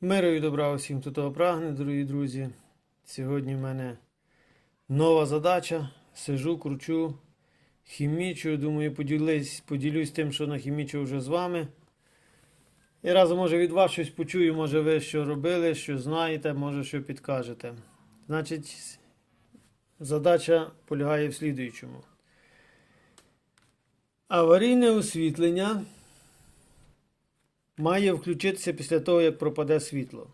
Миру і добра усім, хто того прагне, дорогі друзі. Сьогодні в мене нова задача. Сижу, кручу, хімічую. Думаю, поділюсь, поділюсь тим, що нахімічив вже з вами. І разом, може, від вас щось почую, може, ви що робили, що знаєте, може, що підкажете. Значить, задача полягає в слідуючому. Аварійне освітлення має включитися після того, як пропаде світло.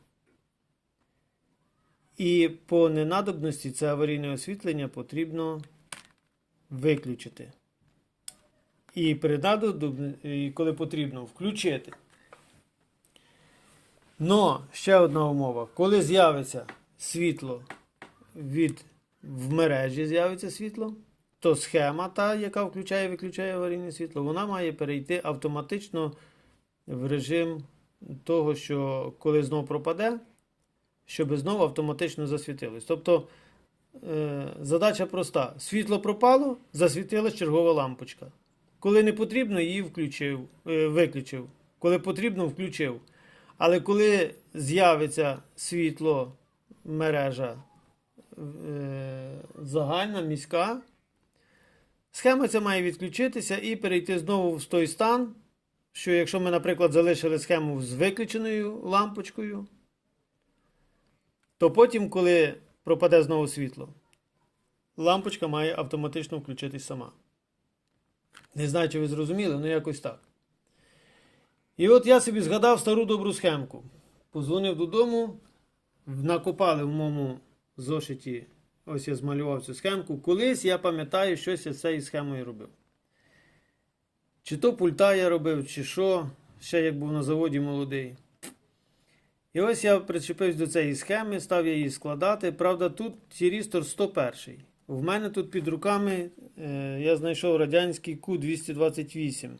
І по ненадобності це аварійне освітлення потрібно виключити. І при і коли потрібно, включити. Но ще одна умова. Коли з'явиться світло від в мережі з'явиться світло, то схема, та, яка включає і виключає аварійне світло, вона має перейти автоматично в режим того, що коли знову пропаде, щоб знову автоматично засвітилось. Тобто е, задача проста: світло пропало, засвітилась чергова лампочка. Коли не потрібно, її включив, е, виключив. Коли потрібно, включив. Але коли з'явиться світло, мережа е, загальна, міська, схема ця має відключитися і перейти знову в той стан, що якщо ми, наприклад, залишили схему з виключеною лампочкою, то потім, коли пропаде знову світло, лампочка має автоматично включитись сама. Не знаю, чи ви зрозуміли, але якось так. І от я собі згадав стару добру схемку. Позвонив додому, накопали в моєму зошиті, ось я змалював цю схемку. Колись я пам'ятаю, щось я з цією схемою робив. Чи то пульта я робив, чи що, ще як був на заводі молодий. І ось я причепився до цієї схеми, став її складати. Правда, тут тірістор 101. В мене тут під руками е, я знайшов радянський Q228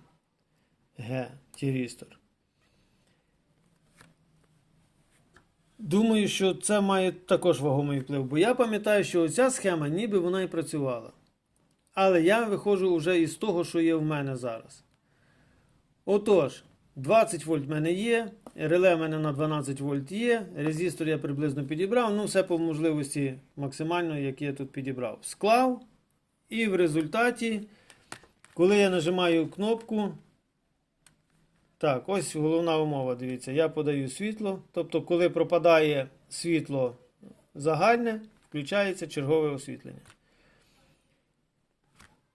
Г тірістор. Думаю, що це має також вагомий вплив, бо я пам'ятаю, що оця схема ніби вона і працювала. Але я виходжу вже із того, що є в мене зараз. Отож, 20 вольт в мене є, реле в мене на 12 вольт є, резистор я приблизно підібрав, ну все по можливості максимально, як я тут підібрав. Склав. І в результаті, коли я нажимаю кнопку, так, ось головна умова, дивіться, я подаю світло. Тобто, коли пропадає світло загальне, включається чергове освітлення.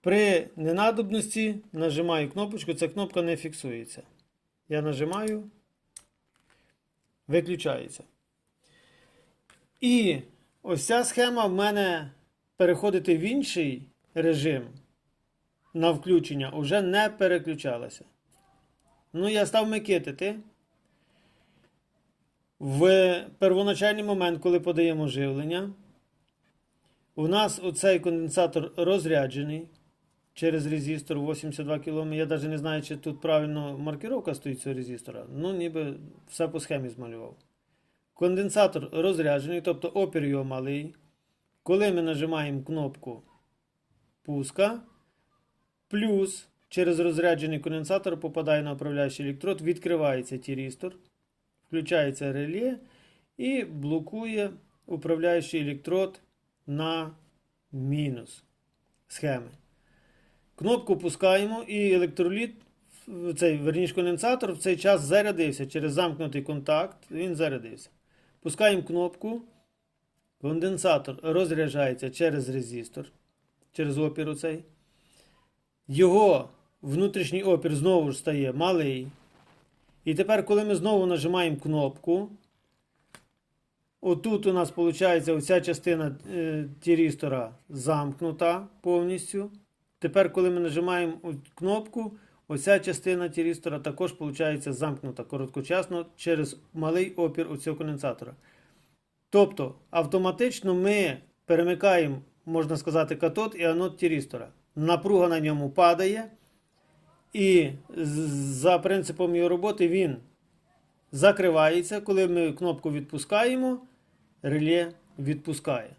При ненадобності нажимаю кнопочку, ця кнопка не фіксується. Я нажимаю, виключається. І ось ця схема в мене переходити в інший режим на включення вже не переключалася. Ну, я став микитити. В первоначальний момент, коли подаємо живлення, у нас оцей конденсатор розряджений через резистор 82 км. Я навіть не знаю, чи тут правильно маркировка стоїть цього резистора. Ну, ніби все по схемі змалював. Конденсатор розряджений, тобто опір його малий. Коли ми нажимаємо кнопку пуска, плюс через розряджений конденсатор попадає на управляючий електрод, відкривається тірістор, включається реле і блокує управляючий електрод на мінус схеми. Кнопку пускаємо і електроліт, цей верніш конденсатор в цей час зарядився через замкнутий контакт. Він зарядився. Пускаємо кнопку. Конденсатор розряджається через резистор, через опір оцей. Його внутрішній опір знову ж стає малий. І тепер, коли ми знову нажимаємо кнопку, отут у нас виходить оця частина е, тірістора замкнута повністю. Тепер, коли ми нажимаємо кнопку, оця частина тірістора також виходить замкнута короткочасно через малий опір у цього конденсатора. Тобто, автоматично ми перемикаємо, можна сказати, катод і анод тірістора. Напруга на ньому падає. І за принципом його роботи він закривається. Коли ми кнопку відпускаємо, реле відпускає.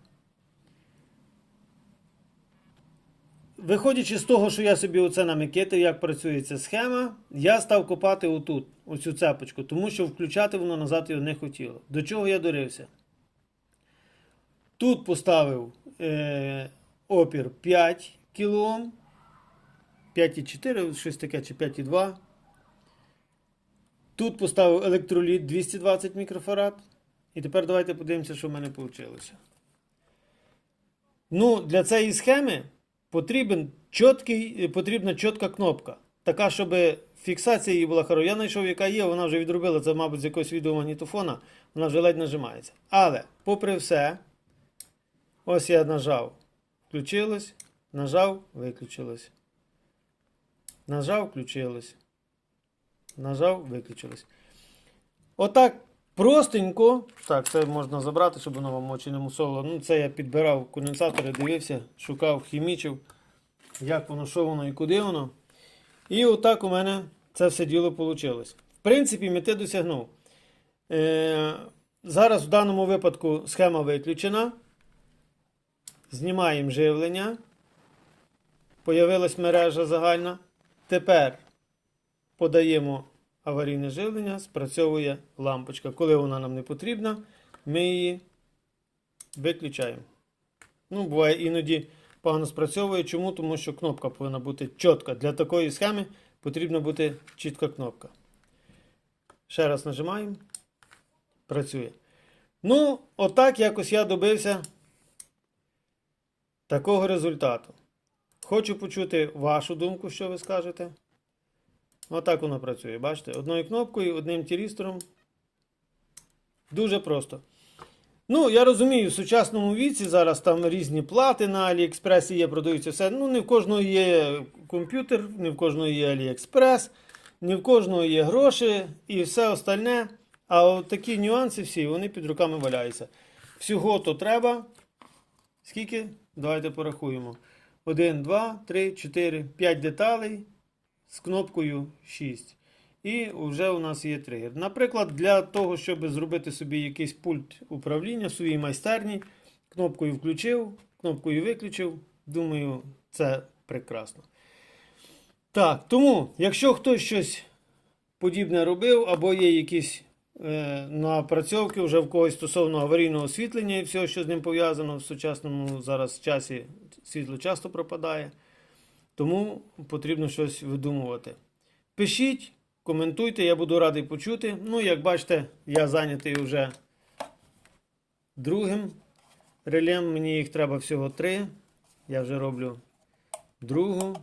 Виходячи з того, що я собі оце намикетив, як працює ця схема, я став копати отут, оцю цепочку, тому що включати воно назад його не хотіло. До чого я дорився? Тут поставив е, опір 5 кОм, 5,4, щось таке, чи 5,2. Тут поставив електроліт 220 мікрофарад. І тепер давайте подивимося, що в мене вийшло. Ну, для цієї схеми потрібен чіткий, е, потрібна чітка кнопка. Така, щоб фіксація її була хороша. Я знайшов, яка є, вона вже відробила це, мабуть, з якогось відеомагнітофона, вона вже ледь нажимається. Але, попри все, ось я нажав, включилось, нажав, виключилось. Нажав, включилось. Нажав, виключилось. Отак простенько. Так, це можна забрати, щоб воно вам очі не мусолило. Ну, це я підбирав конденсатори, дивився, шукав, хімічив, як воно, що воно і куди воно. І отак у мене це все діло вийшло. В принципі, мети досягнув. Е, зараз в даному випадку схема виключена. Знімаємо живлення. Появилась мережа загальна. Тепер подаємо аварійне живлення, спрацьовує лампочка. Коли вона нам не потрібна, ми її виключаємо. Ну, буває іноді погано спрацьовує. Чому? Тому що кнопка повинна бути чітка. Для такої схеми потрібна бути чітка кнопка. Ще раз нажимаємо. Працює. Ну, отак якось я добився такого результату. Хочу почути вашу думку, що ви скажете. Отак воно працює. Бачите? Одною кнопкою, одним тірістором. Дуже просто. Ну, я розумію, в сучасному віці зараз там різні плати на Аліекспресі є, продаються все. Ну, не в кожного є комп'ютер, не в кожного є Аліекспрес, не в кожного є гроші і все остальне. А от такі нюанси всі, вони під руками валяються. Всього то треба. Скільки? Давайте порахуємо. 1, 2, 3, 4, 5 деталей з кнопкою 6. І вже у нас є тригер. Наприклад, для того, щоб зробити собі якийсь пульт управління в своїй майстерні, кнопкою включив, кнопкою виключив. Думаю, це прекрасно. Так, тому, якщо хтось щось подібне робив, або є якісь е, напрацьовки вже в когось стосовно аварійного освітлення і всього, що з ним пов'язано в сучасному зараз часі, світло часто пропадає. Тому потрібно щось видумувати. Пишіть, коментуйте, я буду радий почути. Ну, як бачите, я зайнятий вже другим релем. Мені їх треба всього три. Я вже роблю другу.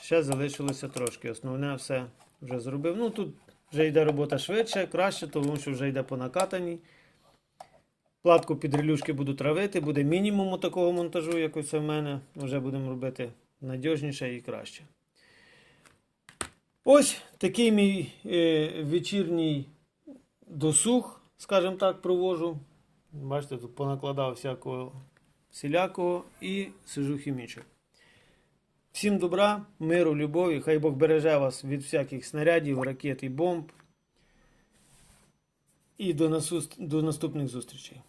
Ще залишилося трошки. Основне все вже зробив. Ну, тут вже йде робота швидше, краще, тому що вже йде по накатаній. Платку під релюшки буду травити, буде мінімум такого монтажу, як ось в мене. Вже будемо робити надіжніше і краще. Ось такий мій е, вечірній досуг, скажімо так, провожу. Бачите, тут понакладав всякого всілякого і сижу хімічу. Всім добра, миру, любові. Хай Бог береже вас від всяких снарядів, ракет і бомб. І до наступних зустрічей.